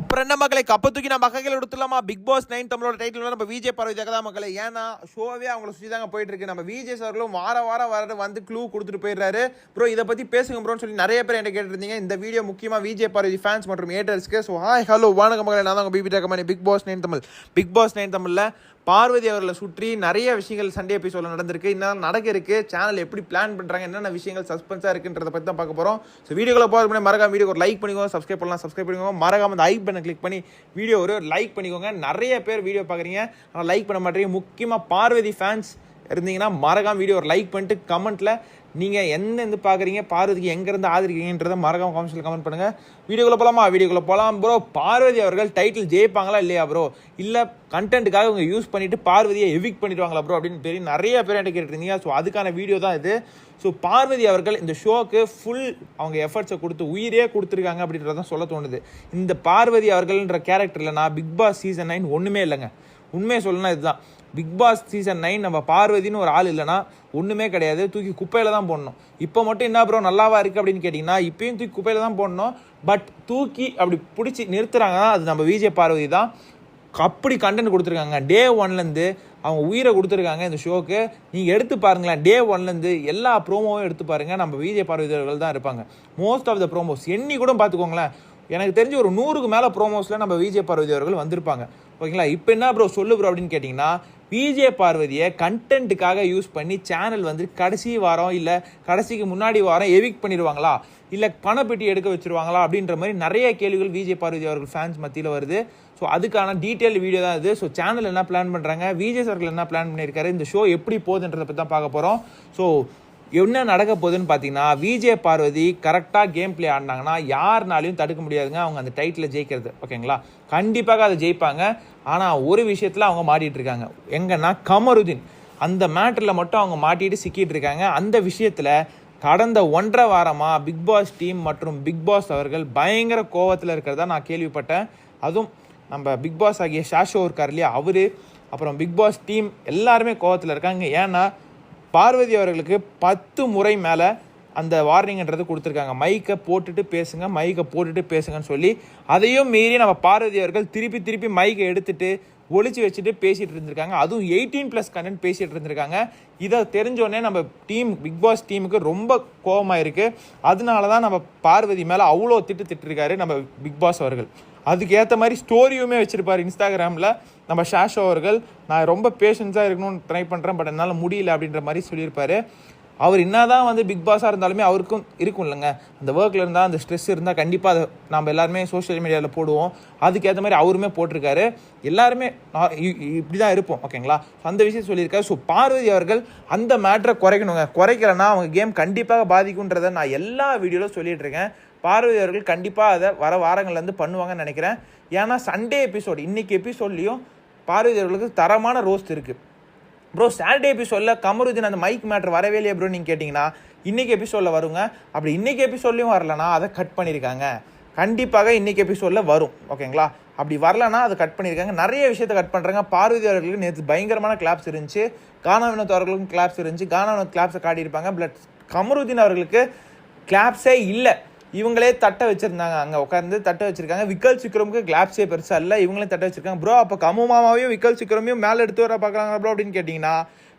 அப்புறம் என்ன மக்களை கப்ப தூக்கி நம்ம கையில் எடுத்துலாமா பிக் பாஸ் நைன் தமிழோட டைட்டில் நம்ம விஜய் பார்வதி ஜெகதா மக்களை ஏன்னா ஷோவே அவங்கள சுற்றி தாங்க போயிட்டு இருக்கு. நம்ம விஜய் சார்களும் வார வாரம் வர வந்து க்ளூ கொடுத்துட்டு போயிடுறாரு. ப்ரோ இதை பற்றி பேசுங்க ப்ரோன்னு சொல்லி நிறைய பேர் என்ன கேட்டிருந்தீங்க. இந்த வீடியோ முக்கியமாக விஜய் பார்வை ஃபேன்ஸ் மற்றும் ஏட்டர்ஸ்க்கு ஸோ ஹாய் ஹலோ வணக்கம் மக்களை நான் தான் உங்கள் BB டக்கமானி Bigg Boss nine Tamil. Bigg Boss nine தமிழில் பார்வதி அவர்களை சுற்றி நிறைய விஷயங்கள் சண்டே எபிசோடில் நடந்திருக்கு. இன்னும் நடக்க இருக்கு சேனல் எப்படி பிளான் பண்ணுறாங்க என்னென்ன விஷயங்கள் சஸ்பென்ஸாக இருக்குன்றத பற்றி தான் பார்க்க போகிறோம் ஸோ வீடியோக்குள்ள போகிற முன்னாடி மறக்காம வீடியோ ஒரு லைக் பண்ணிக்கோங்க சப்ஸ்கிரைப் பண்ணலாம் சப்ஸ்கிரைப் பண்ணிக்கோங்க. மறக்காம அந்த ஐக் பண்ண கிளிக் பண்ணி வீடியோ ஒரு லைக் பண்ணிக்கோங்க. நிறைய பேர் வீடியோ பார்க்குறீங்க ஆனால் லைக் பண்ண மாட்டேங்க. முக்கியமாக பார்வதி ஃபேன்ஸ் இருந்தீங்கன்னா மறக்காம வீடியோ ஒரு லைக் பண்ணிட்டு கமெண்ட்டில் நீங்கள் எந்தெந்த பார்க்குறீங்க? பார்வதிக்கு எங்கேருந்து ஆதரிக்கிறீங்கன்றத மறக்காம காமெண்ட்ஸில் கமெண்ட் பண்ணுங்கள் வீடியோக்குள்ளே போகலாமா வீடியோக்குள்ளே போகலாம் ப்ரோ பார்வதி அவர்கள் டைட்டில் ஜெயிப்பாங்களா இல்லையா ப்ரோ இல்லை கண்டென்ட்டுக்காக அவங்க யூஸ் பண்ணிவிட்டு பார்வதியை எவிக் பண்ணிடுவாங்களா ப்ரோ அப்படின்னு பெரிய நிறைய பேர் என்கிட்ட கேட்டுருந்தீங்க ஸோ அதுக்கான வீடியோ தான் இது. ஸோ பார்வதி அவர்கள் இந்த ஷோக்கு ஃபுல் அவங்க எஃபர்ட்ஸை கொடுத்து உயிரே கொடுத்துருக்காங்க அப்படின்றதான் சொல்ல தோணுது. இந்த பார்வதி அவர்கள்ன்ற கேரக்டரில் நான் பிக் பாஸ் சீசன் நைன் ஒன்றுமே இல்லைங்க. உண்மையை சொல்லணும் இதுதான். பிக் பாஸ் சீசன் நைன் நம்ம பார்வதின்னு ஒரு ஆள் இல்லைன்னா ஒன்றுமே கிடையாது. தூக்கி குப்பையில் தான் போடணும். இப்போ மட்டும் என்ன ப்ரோ நல்லாவா இருக்குது அப்படின்னு கேட்டிங்கன்னா இப்பயும் தூக்கி குப்பையில் தான் போடணும். பட் தூக்கி அப்படி பிடிச்சி நிறுத்துறாங்கன்னா அது நம்ம விஜய் பார்வதி தான். அப்படி கண்டென்ட் கொடுத்துருக்காங்க. டே ஒன்லேருந்து அவங்க உயிரை கொடுத்துருக்காங்க இந்த ஷோக்கு நீங்கள் எடுத்து பாருங்களேன் டே ஒன்லேருந்து எல்லா ப்ரோமோவும் எடுத்து பாருங்கள் நம்ம விஜய் பார்வையாளர்கள் தான் இருப்பாங்க. மோஸ்ட் ஆஃப் த ப்ரோமோஸ் எண்ணி கூட பார்த்துக்கோங்களேன். எனக்கு தெரிஞ்சு ஒரு நூறுக்கு மேலே ப்ரோமோஸில் நம்ம விஜய் பார்வதி அவர்கள் வந்திருப்பாங்க. ஓகேங்களா இப்போ என்ன ப்ரோ சொல்லு ப்ரோ அப்படின்னு கேட்டிங்கன்னா விஜே பார்வதியை கண்டென்ட்டுக்காக யூஸ் பண்ணி சேனல் வந்து கடைசி வாரம் இல்லை கடைசிக்கு முன்னாடி வாரம் எவிக் பண்ணிடுவாங்களா? இல்லை பணப்பெட்டி எடுக்க வச்சுருவாங்களா? அப்படின்ற மாதிரி நிறைய கேள்விகள் விஜய் பார்வதி அவர்கள் ஃபேன்ஸ் மத்தியில் வருது. ஸோ அதுக்கான டீட்டெயில் வீடியோ தான் இது. ஸோ சேனல் என்ன பிளான் பண்ணுறாங்க விஜய் சார்கள் என்ன பிளான் பண்ணியிருக்காரு? இந்த ஷோ எப்படி போகுதுன்றதை பற்றி தான் பார்க்க போகிறோம் ஸோ என்ன நடக்க போகுதுன்னு பார்த்தீங்கன்னா விஜே பார்வதி கரெக்டாக கேம் பிளே ஆடினாங்கன்னா யாருனாலையும் தடுக்க முடியாதுங்க. அவங்க அந்த டைட்டில் ஜெயிக்கிறது. ஓகேங்களா? கண்டிப்பாக அதை ஜெயிப்பாங்க. ஆனால் ஒரு விஷயத்தில் அவங்க மாட்டிகிட்டு இருக்காங்க. எங்கன்னா கமருதீன். அந்த மேட்டரில் மட்டும் அவங்க மாட்டிட்டு சிக்கிட்டு இருக்காங்க. அந்த விஷயத்தில் கடந்த ஒன்றரை வாரமாக பிக் பாஸ் டீம் மற்றும் பிக் பாஸ் அவர்கள் பயங்கர கோவத்தில் இருக்கிறதா நான் கேள்விப்பட்டேன். அதுவும் நம்ம பிக் பாஸ் ஆகிய ஷாஷோ இருக்கார் இல்லையா? அவர் அப்புறம் பிக் பாஸ் டீம் எல்லாருமே கோவத்தில் இருக்காங்க. ஏன்னா பார்வதி அவர்களுக்கு பத்து முறை மேலே அந்த வார்னிங்ன்றது கொடுத்துருக்காங்க. மைக்கை போட்டுட்டு பேசுங்க மைக்கை போட்டுட்டு பேசுங்கன்னு சொல்லி அதையும் மீறி நம்ம பார்வதி அவர்கள் திருப்பி திருப்பி மைக்கை எடுத்துட்டு ஒழிச்சு வச்சுட்டு பேசிகிட்டு இருந்திருக்காங்க. அதுவும் எயிட்டீன் ப்ளஸ் கண்டென்ட் பேசிகிட்டு இருந்திருக்காங்க. இதை தெரிஞ்சோடனே நம்ம டீம் பிக் பாஸ் டீமுக்கு ரொம்ப கோபமாக இருக்குது அதனால தான் நம்ம பார்வதி மேலே அவ்வளோ திட்டு திட்டிருக்காரு நம்ம பிக் பாஸ் அவர்கள். அதுக்கு ஏற்ற மாதிரி ஸ்டோரியுமே வச்சுருப்பார் இன்ஸ்டாகிராமில் நம்ம ஷாஷோ அவர்கள் நான் ரொம்ப பேஷன்ஸாக இருக்கணும்னு ட்ரை பண்ணுறேன் பட் என்னால் முடியல அப்படின்ற மாதிரி சொல்லியிருப்பார். அவர் என்னதான் வந்து பிக் பாஸாக இருந்தாலுமே அவருக்கும் இருக்கும் இல்லைங்க. அந்த ஒர்க்கில் இருந்தால் அந்த ஸ்ட்ரெஸ் இருந்தால் கண்டிப்பாக அதை நம்ம எல்லாருமே சோஷியல் மீடியாவில் போடுவோம். அதுக்கேற்ற மாதிரி அவருமே போட்டிருக்காரு. எல்லாருமே இப்படி தான் இருப்போம் ஓகேங்களா அந்த விஷயம் சொல்லியிருக்காரு. ஸோ பார்வதி அவர்கள் அந்த மேட்ரை குறைக்கணுங்க. குறைக்கலன்னா அவங்க கேம் கண்டிப்பாக பாதிக்குன்றதை நான் எல்லா வீடியோவிலும் சொல்லிட்டு இருக்கேன். பார்வதி அவர்கள் கண்டிப்பாக அதை வர வாரங்கள்லேருந்து பண்ணுவாங்கன்னு நினைக்கிறேன். ஏன்னா சண்டே எபிசோட் இன்றைக்கி எபிசோட்லேயும் பார்வதி அவர்களுக்கு தரமான ரோஸ்ட் இருக்குது ப்ரோ சாட்டர்டே எபிசோடில் கமருதீன் அந்த மைக் மேட்ரு வரவே இல்லையா ப்ரோ நீங்கள் கேட்டிங்கன்னா இன்றைக்கி எபிசோடில் வருங்க. அப்படி இன்றைக்கி எபிசோட்லேயும் வரலனா அதை கட் பண்ணியிருக்காங்க கண்டிப்பாக இன்றைக்கி எபிசோடில் வரும் ஓகேங்களா அப்படி வரலனா அதை கட் பண்ணியிருக்காங்க நிறைய விஷயத்தை கட் பண்ணுறாங்க பார்வதி அவர்களுக்கு நேற்று பயங்கரமான கிளாப்ஸ் இருந்துச்சு. கானா வினோத் அவர்களுக்கும் கிளாப்ஸ் இருந்துச்சு. கானா வினோத் கிளாப்ஸை காட்டியிருப்பாங்க. பட் கமருதீன் அவர்களுக்கு கிளாப்ஸே இல்லை. இவங்களே தட்டை வச்சுருந்தாங்க. அங்கே உட்காந்து தட்டை வச்சுருக்காங்க. விக்கல் சிக்ரமுக்கு கிளாப்ஸே பெருசாக இல்லை. இவங்களே தட்டை வச்சுருக்காங்க. ப்ரோ அப்போ கமு மாமாவையும் விக்கல் சிக்ரமையும் மேலே எடுத்து வர பார்க்குறாங்க ப்ரோ அப்படின்னு கேட்டிங்கன்னா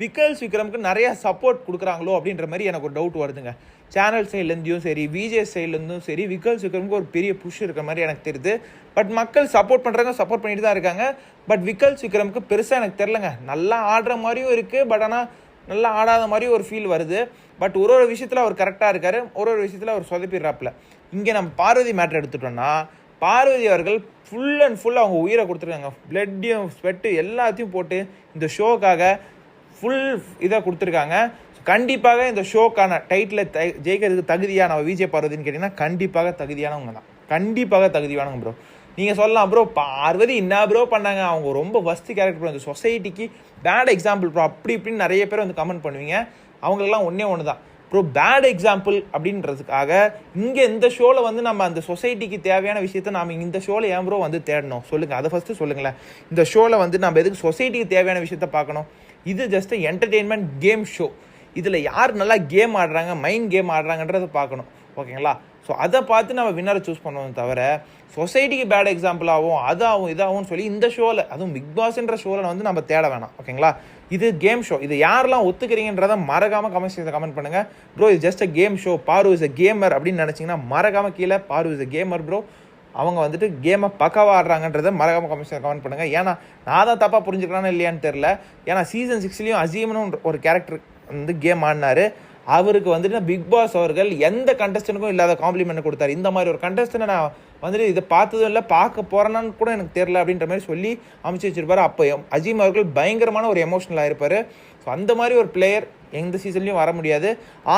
விக்கல் சிக்கரமுக்கு நிறைய சப்போர்ட் கொடுக்குறாங்களோ அப்படின்ற மாதிரி எனக்கு ஒரு டவுட் வருதுங்க. சேனல் சைட்லேருந்தும் சரி விஜே சைட்லேருந்தும் சரி விக்கல் விக்ரமுக்கு ஒரு பெரிய புஷ் இருக்கிற மாதிரி எனக்கு தெரியுது. பட் மக்கள் சப்போர்ட் பண்ணுறாங்க சப்போர்ட் பண்ணிட்டு தான் இருக்காங்க. பட் விக்கல் சிக்கரமுக்கு பெருசாக எனக்கு தெரிலங்க நல்லா ஆடுற மாதிரியும் இருக்குது பட் ஆனால் நல்லா ஆடாத மாதிரி ஒரு ஃபீல் வருது. பட் ஒரு ஒரு விஷயத்தில் அவர் கரெக்டாக இருக்கார். ஒரு ஒரு விஷயத்தில் அவர் சொதப்பிடுறாப்புல. இங்கே நம்ம பார்வதி மேட்ரு எடுத்துட்டோம்னா பார்வதி அவர்கள் ஃபுல் அண்ட் ஃபுல் அவங்க உயிரை கொடுத்துருக்காங்க. பிளட்டையும் ஸ்வெட்டு எல்லாத்தையும் போட்டு இந்த ஷோக்காக ஃபுல் இதாக கொடுத்துருக்காங்க. கண்டிப்பாக இந்த ஷோக்கான டைட்டில் ஜெயிக்கிறதுக்கு தகுதியான நம்ம விஜய் பார்வதின்னு கேட்டிங்கன்னா கண்டிப்பாக தகுதியானவங்க தான். கண்டிப்பாக தகுதியானவங்க ப்ரோ நீங்கள் சொல்லலாம் ப்ரோ பார்வதி என்ன ப்ரோ பண்ணாங்க. அவங்க ரொம்ப ஃபஸ்ட்டு கேரக்டர் ப்ரோ இந்த சொசைட்டிக்கு பேட் எக்ஸாம்பிள் ப்ரோ அப்படி இப்படின்னு நிறைய பேர் வந்து கமெண்ட் பண்ணுவீங்க. அவங்களுக்குலாம் ஒன்றே ஒன்று தான் ப்ரோ பேட் எக்ஸாம்பிள் அப்படின்றதுக்காக இங்கே இந்த ஷோவில் வந்து நம்ம அந்த சொசைட்டிக்கு தேவையான விஷயத்த நாம் இந்த ஷோவில் ஏன் ப்ரோ வந்து தேடணும்? சொல்லுங்கள் அதை ஃபஸ்ட்டு சொல்லுங்களேன். இந்த ஷோவில் வந்து நம்ம எதுக்கு சொசைட்டிக்கு தேவையான விஷயத்த பார்க்கணும்? இது ஜஸ்ட் என்டர்டெயின்மெண்ட் கேம் ஷோ இதில் யார் நல்லா கேம் ஆடுறாங்க மைண்ட் கேம் ஆடுறாங்கன்றதை பார்க்கணும். ஓகேங்களா? ஸோ அதை பார்த்து நம்ம வின்னரை சூஸ் பண்ணுவோம் தவிர சொசைட்டிக்கு பேட் எக்ஸாம்பிள் ஆகும் அதாகும் இதாகும்னு சொல்லி இந்த ஷோவில் அதுவும் பிக் பாஸ்ன்ற ஷோவில் வந்து நம்ம தேட வேணாம். ஓகேங்களா? இது கேம் ஷோ இது யாரெல்லாம் ஒத்துக்கிறீங்கன்றத மறக்காமல் கமெண்ட் செக்ஷனில் கமெண்ட் பண்ணுங்கள் ப்ரோ இது just a game show Paaru is a gamer அப்படின்னு நினச்சிங்கன்னா மறக்காமல் கீழே பாரு இஸ் அ கேமர் ப்ரோ அவங்க வந்துட்டு கேமை பக்காவாக ஆடுறாங்கன்றத மறக்காம கமெண்ட் கமெண்ட் பண்ணுங்க. ஏன்னா நான் தான் தப்பாக புரிஞ்சுக்கிறானு இல்லையான்னு தெரில ஏன்னா சீசன் சிக்ஸ்லேயும் அசீம்னு ஒரு கேரக்டர் வந்து கேம் ஆடினாரு. அவருக்கு வந்துட்டு பிக் பாஸ் அவர்கள் எந்த கண்டஸ்டனுக்கும் இல்லாத காம்ப்ளிமெண்ட் கொடுத்தாரு. இந்த மாதிரி ஒரு கண்டஸ்டனை நான் வந்துட்டு இதை பார்த்ததும் இல்லை பார்க்க போகிறேன்னு கூட எனக்கு தெரில அப்படின்ற மாதிரி சொல்லி அமைச்சு வச்சிருப்பாரு. அப்போ அஜீம் அவர்கள் பயங்கரமான ஒரு எமோஷனலாக இருப்பார். ஸோ அந்த மாதிரி ஒரு பிளேயர் எந்த சீசன்லையும் வர முடியாது.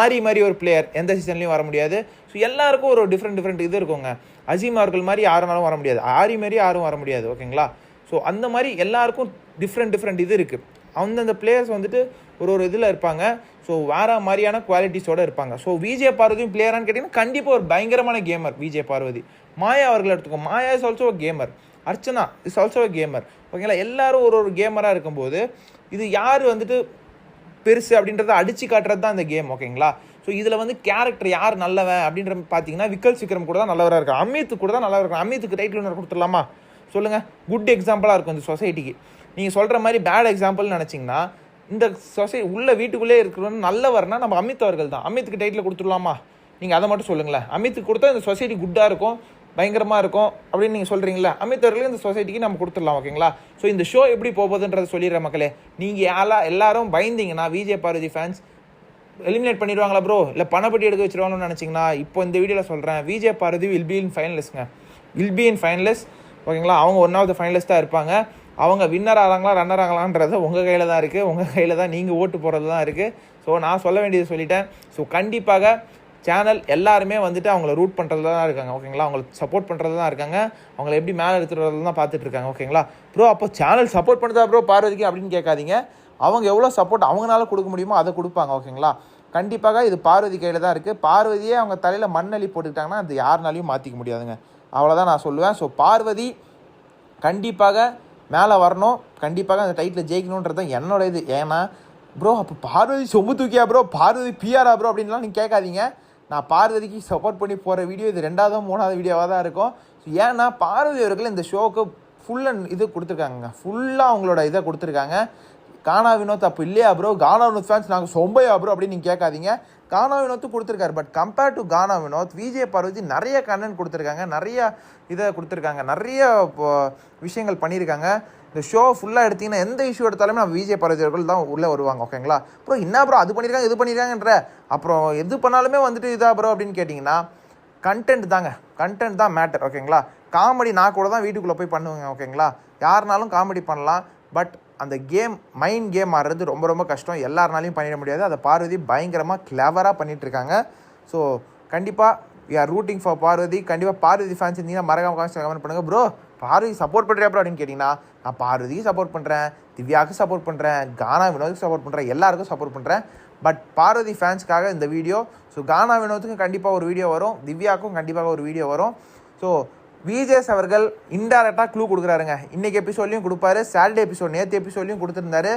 ஆரி மாதிரி ஒரு பிளேயர் எந்த சீசன்லையும் வர முடியாது. ஸோ எல்லாருக்கும் ஒரு டிஃப்ரெண்ட் டிஃப்ரெண்ட் இது இருக்குங்க. அஜீம் அவர்கள் மாதிரி யாருனாலும் வர முடியாது. ஆரி மாதிரி யாரும் வர முடியாது ஓகேங்களா? ஸோ அந்த மாதிரி எல்லாருக்கும் டிஃப்ரெண்ட் டிஃப்ரெண்ட் இது இருக்குது அந்தந்த பிளேயர்ஸ் வந்துட்டு ஒரு ஒரு இதில் இருப்பாங்க. ஸோ வேற மாதிரியான குவாலிட்டிஸோடு இருப்பாங்க. ஸோ விஜே பார்வதியும் பிளேயரான்னு கேட்டிங்கன்னா கண்டிப்பாக ஒரு பயங்கரமான கேமர் விஜே பார்வதி. மாயா அவர்கள் எடுத்துக்கோ. Maya is also gamer Archana is also gamer ஓகேங்களா எல்லாரும் ஒரு ஒரு கேமராக இருக்கும்போது இது யார் வந்துட்டு பெருசு அப்படின்றத அடித்து காட்டுறது தான் இந்த கேம் ஓகேங்களா ஸோ இதில் வந்து கேரக்டர் யார் நல்லவன் அப்படின்ற பார்த்தீங்கன்னா விக்கல் விக்ரம் கூட தான் நல்லவராக இருக்கும் அமித் கூட தான் நல்லா இருக்கும் அமித்துக்கு டைட்டில் ஒன்று கொடுத்துடலாமா? சொல்லுங்கள் குட் எக்ஸாம்பிளாக இருக்கும் இந்த சொசைட்டிக்கு நீங்கள் சொல்கிற மாதிரி பேட் எக்ஸாம்பிள்னு நினச்சிங்கன்னா இந்த சொசை உள்ள வீட்டுக்குள்ளே இருக்கிறவங்க நல்லவர்னா நம்ம அமித் அவர்கள் தான். அமித்துக்கு டைட்டில் கொடுத்துடலாமா? நீங்கள் அதை மட்டும் சொல்லுங்களேன். அமித்துக்கு கொடுத்தா இந்த சொசைட்டி குட்டாக இருக்கும் பயங்கரமாக இருக்கும் அப்படின்னு நீங்கள் சொல்கிறீங்களா அமித் அவர்களே இந்த சொசைட்டிக்கு நம்ம கொடுத்துடலாம் ஓகேங்களா? ஸோ இந்த ஷோ எப்படி போகுதுன்றதை சொல்லிடுற மக்களே. நீங்கள் யாரா எல்லாரும் பயந்தீங்கன்னா விஜய் பார்வதி ஃபேன்ஸ் எலிமினேட் பண்ணிடுவாங்களா ப்ரோ இல்லை பணப்பட்டி எடுக்க வச்சிருவாங்கன்னு நினச்சிங்கன்னா இப்போ இந்த வீடியோவில் சொல்கிறேன் Vijay Parvathy will be in ஃபைனலிஸ்ட்ங்க will be in finalist ஓகேங்களா? அவங்க ஒன் ஆஃப் த ஃபைனலிஸ்ட்டாக இருப்பாங்க. அவங்க வின்னர் ஆகிறாங்களா ரன்னர் ஆகலான்றது உங்கள் கையில் தான் இருக்குது உங்கள் கையில் தான் நீங்கள் ஓட்டு போடுறது தான் இருக்குது ஸோ நான் சொல்ல வேண்டியது சொல்லிட்டேன். ஸோ கண்டிப்பாக சேனல் எல்லாருமே வந்துட்டு அவங்கள ரூட் பண்ணுறது தான் இருக்காங்க. ஓகேங்களா அவங்களுக்கு சப்போர்ட் பண்ணுறது தான் இருக்காங்க. அவங்கள எப்படி மேலே எடுத்துகிட்டு தான் பார்த்துட்டு இருக்காங்க. ஓகேங்களா ப்ரோ அப்போ சேனல் சப்போர்ட் பண்ணுறதா ப்ரோ பார்வதிக்கு அப்படின்னு கேட்காதீங்க. அவங்க எவ்வளோ சப்போர்ட் அவங்களால கொடுக்க முடியுமோ அதை கொடுப்பாங்க. ஓகேங்களா கண்டிப்பாக இது பார்வதி கையில் தான் இருக்குது பார்வதியே அவங்க தலையில் மண்ணலி போட்டுக்கிட்டாங்கன்னா அது யாருனாலையும் மாற்றிக்க முடியாதுங்க. அவ்வளோதான் நான் சொல்லுவேன். ஸோ பார்வதி கண்டிப்பாக மேலே வரணும். கண்டிப்பாக அந்த டைட்டில் ஜெயிக்கணுன்றது தான் என்னோட இது. ஏன்னா ப்ரோ அப்போ பார்வதி சொம்பு தூக்கியா ப்ரோ பார்வதி பிஆரா ப்ரோ அப்படின்லாம் நீங்கள் கேட்காதீங்க. நான் பார்வதிக்கு சப்போர்ட் பண்ணி போகிற வீடியோ இது ரெண்டாவது மூணாவது வீடியோவாக தான் இருக்கும். ஸோ ஏன்னா பார்வதி அவர்கள் இந்த ஷோவுக்கு ஃபுல் அண்ட் இது கொடுத்துருக்காங்க ஃபுல்லாக அவங்களோட இதை கொடுத்துருக்காங்க. கானா வினோத் அப்போ இல்லையா ப்ரோ கானா வினோத் ஃபேன்ஸ் நாங்கள் சொம்பையா ப்ரோ அப்படின்னு நீங்கள் கேட்காதீங்க. கானா வினோத்து கொடுத்துருக்காரு. But compared to Gana Vinoth Vijay Parvathy நிறைய கண்டென்ட் கொடுத்துருக்காங்க. நிறைய இதை கொடுத்துருக்காங்க. நிறைய இப்போ விஷயங்கள் பண்ணியிருக்காங்க. இந்த ஷோ ஃபுல்லாக எடுத்தீங்கன்னா எந்த இஷ்யூ எடுத்தாலுமே நம்ம விஜய் பார்வதி தான் உள்ளே வருவாங்க. ஓகேங்களா ப்ரோ என்ன ப்ரோ அது பண்ணியிருக்காங்க இது பண்ணியிருக்காங்கன்ற. அப்புறம் எது பண்ணாலுமே வந்துட்டு இதா ப்ரோ அப்படின்னு கேட்டிங்கன்னா கண்டென்ட் தாங்க. கண்டென்ட் தான் மேட்டர் ஓகேங்களா காமெடி நான் கூட தான் வீட்டுக்குள்ளே போய் பண்ணுவேங்க. ஓகேங்களா யாருனாலும் காமெடி பண்ணலாம். பட் அந்த கேம் மைண்ட் கேம் ஆடுறது ரொம்ப ரொம்ப கஷ்டம். எல்லாருனாலையும் பண்ணிட முடியாது. அதை பார்வதி பயங்கரமாக கிளவராக பண்ணிகிட்ருக்காங்க ஸோ கண்டிப்பாக we are rooting for Parvathy. கண்டிப்பாக பார்வதி ஃபேன்ஸ் இருந்தீங்கன்னா மறக்காம கமெண்ட் பண்ணுங்கள் ப்ரோ பார்வதி சப்போர்ட் பண்ணுறியா ப்ரோ அப்படின்னு கேட்டிங்கன்னா நான் பார்வதிக்கு சப்போர்ட் பண்ணுறேன் திவ்யாவுக்கு சப்போர்ட் பண்ணுறேன் கானா வினோதுக்கு சப்போர்ட் பண்ணுறேன் எல்லாருக்கும் சப்போர்ட் பண்ணுறேன் பட் பார்வதி ஃபேன்ஸ்க்காக இந்த வீடியோ ஸோ கானா வினோத்துக்கும் கண்டிப்பாக ஒரு வீடியோ வரும். திவ்யாவுக்கும் கண்டிப்பாக ஒரு வீடியோ வரும். ஸோ விஜேஸ் அவர்கள் இன்டைரக்டாக க்ளூ கொடுக்குறாருங்க. இன்றைக்கி எபிசோட்லையும் கொடுப்பாரு. சாட்டர்டே எபிசோட் நேற்று எபிசோட்லையும் கொடுத்துருந்தாரு.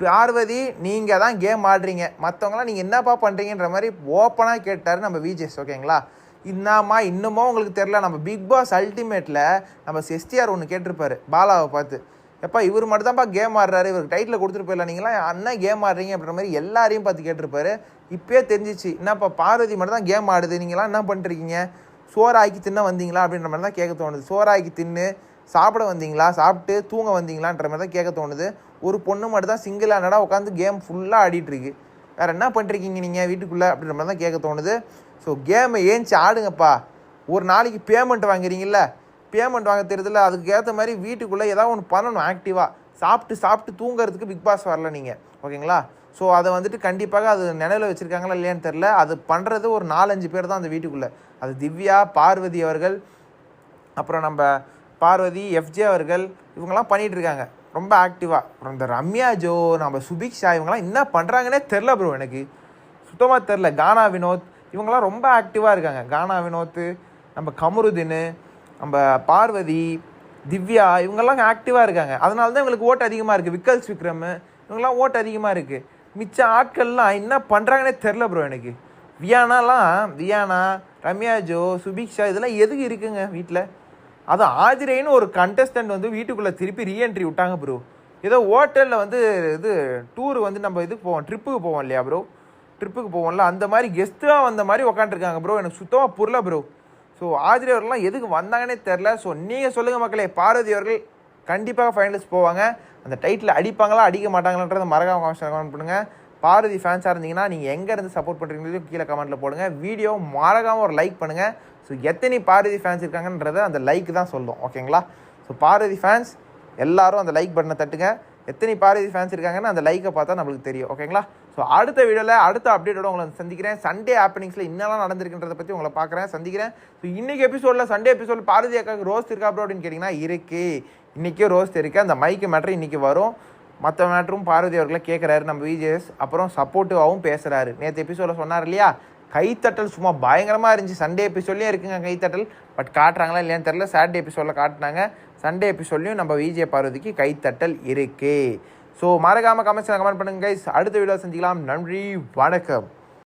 பார்வதி நீங்கள் தான் கேம் ஆடுறீங்க. மற்றவங்களாம் நீங்கள் என்னப்பா பண்ணுறீங்கன்ற மாதிரி ஓப்பனாக கேட்டார் நம்ம விஜேஸ் ஓகேங்களா இன்னாமா இன்னமும் உங்களுக்கு தெரில நம்ம பிக் பாஸ் அல்டிமேட்டில் நம்ம எஸ்டிஆர் ஒன்று கேட்டிருப்பாரு பாலாவை பார்த்து. எப்பா இவர் மட்டும்தான்ப்பா கேம் ஆடுறாரு. இவருக்கு டைட்டில் கொடுத்துட்டு போயிடலாம். நீங்களாம் அண்ணன் கேம் ஆடுறீங்க அப்படின்ற மாதிரி எல்லாரையும் பார்த்து கேட்டிருப்பாரு. இப்போயே தெரிஞ்சிச்சு என்னப்பா பார்வதி மட்டும் தான் கேம் ஆடுது. நீங்களாம் என்ன பண்ணிருக்கீங்க சோறாக்கி தின்ன வந்தீங்களா அப்படின்ற மாதிரி தான் கேட்க தோணுது. சோறாக்கி தின்னு சாப்பிட வந்தீங்களா சாப்பிட்டு தூங்க வந்தீங்களான்ற மாதிரி தான் கேட்க தோணுது. ஒரு பொண்ணு மட்டும் தான் சிங்கிள் நடா உட்காந்து கேம் ஃபுல்லாக ஆடிட்டுருக்கு வேறு என்ன பண்ணிருக்கீங்க நீங்கள் வீட்டுக்குள்ளே அப்படின்ற மாதிரி தான் கேட்க தோணுது. ஸோ கேமை ஏஞ்சி ஆடுங்கப்பா. ஒரு நாளைக்கு பேமெண்ட் வாங்குறீங்கல்ல பேமெண்ட் வாங்க தெரியல அதுக்கு ஏற்ற மாதிரி வீட்டுக்குள்ளே ஏதாவது ஒன்று பண்ணணும் ஆக்டிவாக சாப்பிட்டு சாப்பிட்டு தூங்குறதுக்கு பிக் பாஸ் வரல நீங்கள் ஓகேங்களா? ஸோ அதை வந்துட்டு கண்டிப்பாக அது நினைவில் வச்சுருக்காங்களா இல்லையான்னு தெரில அது பண்ணுறது ஒரு நாலஞ்சு பேர் தான் அந்த வீட்டுக்குள்ளே. அது திவ்யா பார்வதி அவர்கள் அப்புறம் நம்ம பார்வதி எஃப்ஜே அவர்கள் இவங்கெல்லாம் பண்ணிகிட்டு இருக்காங்க. ரொம்ப ஆக்டிவாக அப்புறம் இந்த ரம்யா ஜோ நம்ம சுபிக்ஷா இவங்கெல்லாம் என்ன பண்ணுறாங்கன்னே தெரில ப்ரோ எனக்கு. சுத்தமாக தெரில கானா வினோத் இவங்கெல்லாம் ரொம்ப ஆக்டிவாக இருக்காங்க. கானா வினோத் நம்ம கமருதின் நம்ம பார்வதி திவ்யா இவங்கெல்லாம் ஆக்டிவாக இருக்காங்க. அதனால தான் இவங்களுக்கு ஓட்டு அதிகமாக இருக்குது விக்கல்ஸ் விக்ரம் இவங்கெல்லாம் ஓட்டு அதிகமாக இருக்குது மிச்ச ஆட்கள்லாம் என்ன பண்ணுறாங்கன்னே தெரில ப்ரோ எனக்கு. வியானாலாம் வியானா ரம்யா ஜோ சுபிக்ஷா இதெல்லாம் எதுக்கு இருக்குங்க வீட்டில் அது ஆதிரைன்னு ஒரு கண்டஸ்டன்ட் வந்து வீட்டுக்குள்ளே திருப்பி ரீஎன்ட்ரி விட்டாங்க ப்ரோ ஏதோ ஹோட்டலில் வந்து இது டூர் வந்து நம்ம இதுக்கு போவோம் ட்ரிப்புக்கு போவோம் இல்லையா ப்ரோ ட்ரிப்புக்கு போவோம்ல அந்த மாதிரி கெஸ்ட்டாக வந்த மாதிரி உக்காந்துருக்காங்க ப்ரோ எனக்கு சுத்தமாக புரியல ப்ரோ ஸோ ஆதிரி அவர்கள்லாம் எதுக்கு வந்தாங்கன்னே தெரில ஸோ நீங்கள் சொல்லுங்கள் மக்களே பார்வதி அவர்கள் கண்டிப்பாக ஃபைனலிஸ்ட் போவாங்க. அந்த டைட்டில் அடிப்பாங்களா அடிக்க மாட்டாங்களான்றத மறக்காம கமெண்ட் பண்ணுங்கள் பாரதி ஃபேன்ஸாக இருந்தீங்கன்னா நீங்கள் எங்கேருந்து சப்போர்ட் பண்ணுறீங்களோ கீழே கமெண்ட்டில் போடுங்க. வீடியோ மறக்காமல் ஒரு லைக் பண்ணுங்கள் ஸோ எத்தனை பாரதி ஃபேன்ஸ் இருக்காங்கன்றத அந்த லைக் தான் சொல்லும் ஓகேங்களா ஸோ பாரதி ஃபேன்ஸ் எல்லாரும் அந்த லைக் பட்டனை தட்டுங்க. எத்தனை பாரதி ஃபேன்ஸ் இருக்காங்கன்னு அந்த லைக்கை பார்த்தா நம்மளுக்கு தெரியும் ஓகேங்களா ஸோ அடுத்த வீடியோவில் அடுத்த அப்டேட்டோட உங்களை சந்திக்கிறேன். சண்டே ஹாப்பனிங்ஸில் என்னெல்லாம் நடந்திருக்குன்றத பற்றி உங்களை பார்க்குறேன் சந்திக்கிறேன். ஸோ இன்றைக்கி எபிசோடில் சண்டே எபிசோடில் பாரதி அக்காவுக்கு ரோஸ் இருக்கா அப்படின்னு கேட்டிங்கன்னா இருக்குது இன்றைக்கே ரோஸ் இருக்குது அந்த மைக்கு மேட்ரு இன்றைக்கி வரும். மற்ற மேட்ரும் பார்வதி அவர்களை கேட்குறாரு நம்ம விஜேஎஸ் அப்புறம் சப்போர்ட்டிவாகவும் பேசுகிறாரு நேற்று எபிசோடில் சொன்னார் இல்லையா? கைத்தட்டல் சும்மா பயங்கரமாக இருந்துச்சு. சண்டே எபிசோட்லேயும் இருக்குங்க கைத்தட்டல். பட் காட்டுறாங்களா இல்லையான்னு தெரில சாட்டர்டே எபிசோடில் காட்டினாங்க. சண்டே எபிசோட்லையும் நம்ம விஜய் பார்வதிக்கு கைத்தட்டல் இருக்குது ஸோ மறக்காமல் கமெண்ட்ஸில் கமெண்ட் பண்ணுங்க கைஸ் அடுத்த வீடியோ செஞ்சுக்கலாம் நன்றி. வணக்கம்.